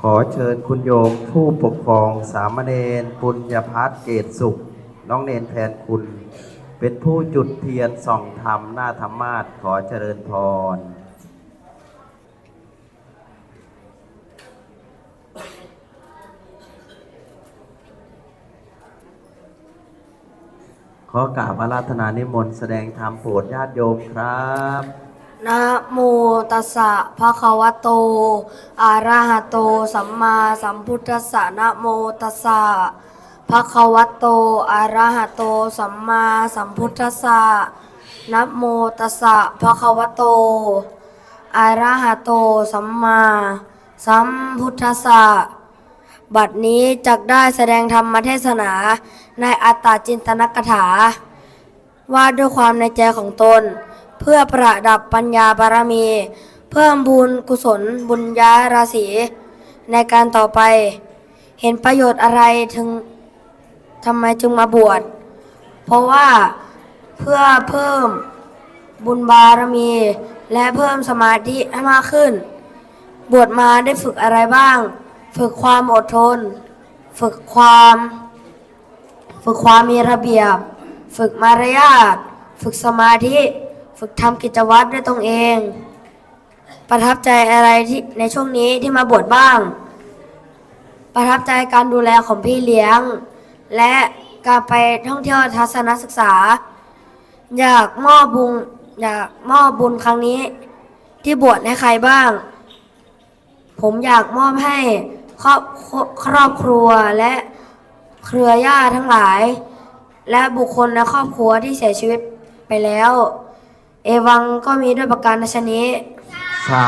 ขอเชิญคุณโยมผู้ปกครองสามเณรปุญญพัฒน์เกตสุข น้องเนนแทนคุณ เป็นผู้จุดเทียนส่องธรรมหน้าธรรมาสขอเจริญพรขอกราบอาราธนานิมนต์แสดงธรรมโปรดญาติโยมครับ นะโมตัสสะภะคะวะโต อะระหะโต สัมมาสัมพุทธัสสะนะโมตัสสะภะคะวะโต อะระหะโต สัมมาสัมพุทธัสสะนะโมตัสสะภะคะวะโต อะระหะโต สัมมาสัมพุทธัสสะบัดนี้จักได้แสดงธรรมเทศนาในอัตตาจินตนกถา ว่าด้วยความในใจของตน พื่อประดับปัญญาบารมี เพิ่มบุญกุศล บุญญาราศี ในการต่อไป เห็นประโยชน์อะไรถึงทำไมจึงมาบวช เพราะว่าเพื่อเพิ่มบุญบารมี และเพิ่มสมาธิให้มากขึ้น บวชมาได้ฝึกอะไรบ้าง ฝึกความอดทน ฝึกความ ฝึกความมีระเบียบ ฝึกมารยาท ฝึกสมาธิ ฝึกทำกิจวัตรด้วยตนเอง ประทับใจอะไรที่ในช่วงนี้ที่มาบวชบ้าง ประทับใจการดูแลของพี่เลี้ยง และการไปท่องเที่ยวทัศนศึกษา อยากมอบบุญอยากมอบบุญครั้งนี้ ที่บวชให้ใครบ้าง ผมอยากมอบให้ครอบครอบครัวและเครือญาติทั้งหลาย และบุคคลในครอบครัวที่เสียชีวิตไปแล้ว เอวังก็มีด้วยประการชนี้ สา